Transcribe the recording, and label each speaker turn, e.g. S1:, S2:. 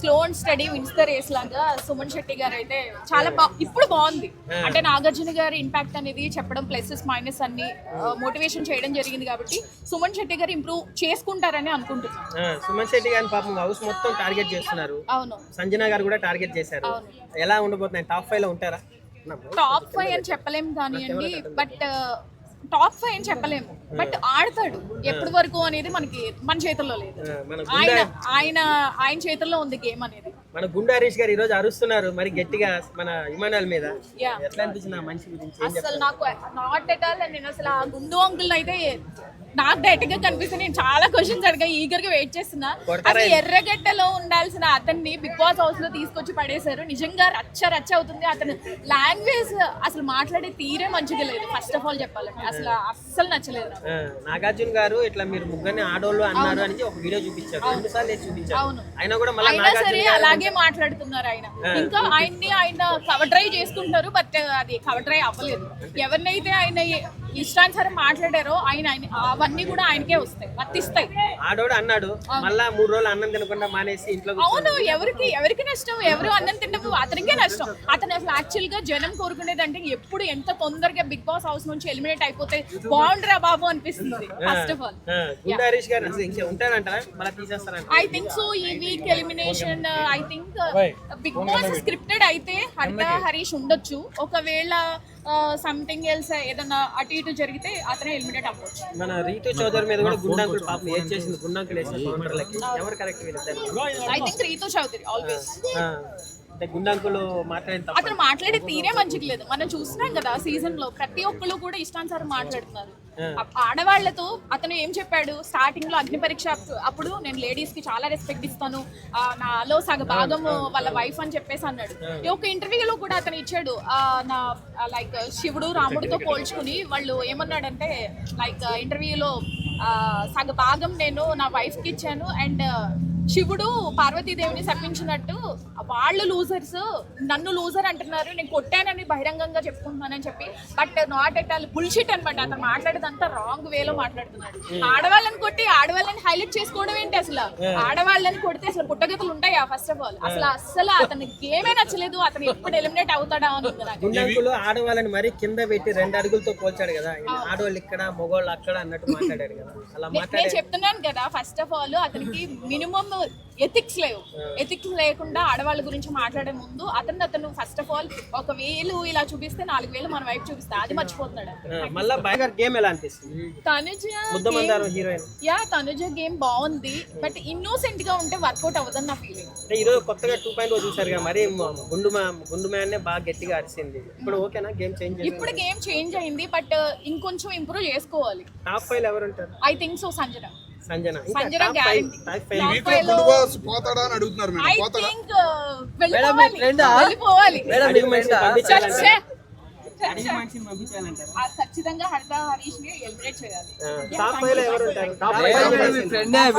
S1: Slow and steady wins the race లాగా సుమన్ శెట్టి గారు అయితే చాలా బా ఇప్పుడు బాగుంది. అంటే నాగార్జున గారి ఇంపాక్ట్ అనేది చెప్పడం ప్లసెస్ మైనస్ అన్ని మోటివేషన్ చేయడం జరిగింది కాబట్టి సుమన్ శెట్టి గారు ఇంప్రూవ్ చేసుకుంటారని అనుకుంటున్నాను.
S2: సుమన్ శెట్టి గారిని పాపం హౌస్ మొత్తం టార్గెట్ చేస్తున్నారు.
S1: అవును.
S2: సంజన గారు కూడా టార్గెట్ చేశారు. ఎలా ఉండబోతున్నాయి? టాప్ ఫైవ్లో ఉంటారా?
S1: టాప్ ఫైవ్ అని చెప్పలేము కానివ్వండి బట్ టాప్ ఫైవ్ అని చెప్పలేము. బట్ ఆడతాడు. ఎప్పటి వరకు అనేది మనకి మన చేతుల్లో లేదు. ఆయన ఆయన ఆయన చేతుల్లో ఉంది గేమ్ అనేది.
S2: మన గుండా హరీష్ గారు ఈ రోజు అరుస్తున్నారు మరి గట్టిగా మన ఇమానాల్ మీద.
S1: యా
S2: ఎట్లా అనిపించింది ఆ మనిషి గురించి? ఏం
S1: అసలు నాకు నాట్ ఎట్ ఆల్ నేను అసలు ఆ గుండు అంకుల్ అయితే నాకు డైరెక్ట్గా కనిపిస్తే నేను చాలా క్వశ్చన్స్ అడిగా ఈగర్గా వెయిట్ చేస్తున్నా. అసలు ఎర్రగడ్డలో ఉండాల్సిన అతన్ని బిగ్ బాస్ హౌస్లో తీసుకొచ్చి పడేశారు. నిజంగా రచ్చ రచ్చ అవుతుంది. అతను లాంగ్వేజ్ అసలు మాట్లాడే తీరే మంచిగా లేదు. ఫస్ట్ ఆఫ్ ఆల్ చెప్పాలంటే అసలు అస్సలు నచ్చలేదు
S2: నాగార్జున గారు ఇట్లా మీరు ముగ్గురిని ఆడోళ్ళు అన్నారు అని ఒక వీడియో చూపించారు.
S1: అవును.
S2: అయినా కూడా మళ్ళీ
S1: అయినా సరే అలాగే మాట్లాడుతున్నారు ఆయన. ఇంకా ఆయన్ని ఆయన కవర్ డ్రైవ్ చేసుకుంటున్నారు బట్ అది కవర్ డ్రైవ్ అవ్వలేదు. ఎవరినైతే ఆయన ఇష్టానుసారం మాట్లాడారో ఆయన ఆయన అవన్నీ కూడా ఆయనకే వస్తాయి వర్తిస్తాయి.
S2: ఆడోడు అన్నాడు మళ్ళా మూడు రోజులు అన్నం తినకుండా మానేసి ఇంట్లో
S1: అవును ఎవరికి ఎవరికి నష్టం? ఎవరు అన్నం తినడం అతనికే నష్టం. అతను అసలు యాక్చువల్గా జనం కోరుకునేది అంటే ఎప్పుడు ఎంత తొందరగా బిగ్ బాస్ హౌస్ నుంచి ఎలిమినేట్ అయిపోతే బాగుండరా బాబు అనిపిస్తుంది first of all
S2: Harish garu మళ్ళీ తీసేస్తారంట
S1: ఐ థింక్ సో ఈ week elimination I think Big Boss scripted అయితే హరిత హరీష్ ఉండొచ్చు. ఒకవేళ సంథింగ్ ఎల్స్ ఏదన్నా అటు ఇటు జరిగితే అతనే ఎలిమినేట్ అవ్వచ్చు.
S2: మన రీతు చౌదరి మీద కూడా గుండాంకులు పాపం ఏం చేసింది గుండాంకులు వేసిన కౌంటర్లకి ఎవరు correct
S1: I think Ritu Chowdary always
S2: గుండాంకులు మాట్లాడిన
S1: అతను మాట్లాడే తీరే మంచిగా లేదు. మనం చూస్తున్నాం కదా సీజన్లో ప్రతి ఒక్కళ్ళు కూడా ఇష్టానుసారం మాట్లాడుతున్నారు. ఆడవాళ్ళతో అతను ఏం చెప్పాడు? స్టార్టింగ్లో అగ్ని పరీక్ష అప్- అప్పుడు నేను లేడీస్కి చాలా రెస్పెక్ట్ ఇస్తాను. నాలో సగ భాగం వాళ్ళ వైఫ్ అని చెప్పేసి అన్నాడు. ఈ ఒక ఇంటర్వ్యూలో కూడా అతను ఇచ్చాడు. ఆ, నా లైక్ శివుడు రాముడితో పోల్చుకుని వాళ్ళు ఏమన్నాడంటే లైక్ ఇంటర్వ్యూలో సగ భాగం నేను నా వైఫ్కి ఇచ్చాను అండ్ శివుడు పార్వతీదేవిని శపించినట్టు వాళ్ళు లూజర్స్ నన్ను లూజర్ అంటున్నారు నేను కొట్టానని బహిరంగంగా చెప్పుకుంటున్నానని చెప్పి but not at all bullshit అనమాట అతను మాట్లాడేదంతా రాంగ్ వేలో మాట్లాడుతున్నాడు. ఆడవాళ్ళని కొట్టి ఆడవాళ్ళని హైలైట్ చేసుకోవడం ఏంటి అసలు? ఆడవాళ్ళని కొడితే అసలు పుట్టగతులు ఉంటాయా ఫస్ట్ ఆఫ్ ఆల్ అసలు అస్సలు అతనికి గేమే నచ్చలేదు. అతను ఎప్పుడు ఎలిమినేట్ అవుతాడా అని
S2: ఆడవాళ్ళని మరీ కింద పెట్టి రెండు అడుగులతో పోల్చాడు కదా. ఆడవాళ్ళు ఇక్కడ మగవాళ్ళు అక్కడ అన్నట్టు మాట్లాడాడు కదా. అలా
S1: నేను చెప్తున్నాను కదా ఫస్ట్ ఆఫ్ ఆల్ అతనికి మినిమం ఎథిక్స్ లేవు. ఎథిక్స్ లేకుండా ఆడవాళ్ళ గురించి మాట్లాడే ముందు అతను అతను ఫస్ట్ ఆఫ్ ఆల్ ఒక వేలు ఇలా చూపిస్తే నాలుగు వేలు మన వైపు చూపిస్తే. అది మర్చిపోతున్నాడు.
S2: ఆ, మళ్ళా బాగా గేమ్ ఎలా అనిపిస్తుంది?
S1: తనుజ యా తనుజ గేమ్ బాగుంది. బట్ ఇన్నోసెంట్గా ఉంటే వర్కౌట్ అవ్వదని నా ఫీలింగ్
S2: అంటే ఈరోజు కొత్తగా టూ పాయింట్ చూసారు మరి గుండు మా గుండు మ్యాన్ బాగా గట్టిగా అరిసింది. ఇప్పుడు ఓకేనా? గేమ్ చేంజ్
S1: ఇప్పుడు గేమ్ చేంజ్ అయింది బట్ ఇంకొంచెం ఇంప్రూవ్ చేసుకోవాలి.
S2: టాప్ ఫైవ్ ఎవరు ఉంటారు
S1: I think so Sanjana.
S2: Sanjana.
S1: Sanjana guarantee
S2: top five.
S1: Top
S3: week
S1: ఫైవ్లో
S3: గుండు బాస్ పోతాడా అని అడుగుతున్నారు
S1: ఐ
S3: మేడం పోతాడా?
S1: థింక్ వెళ్ళిపోవాలి. వెళ్ళిపోవాలి.
S2: పంపించాలంటారా?
S1: చచ్చే. ఆ ఖచ్చితంగా హరిత హరీష్ని ఎలిమినేట్ చేయాలి.
S2: టాప్ ఫైవ్లో ఎవరు ఉంటారు? Top five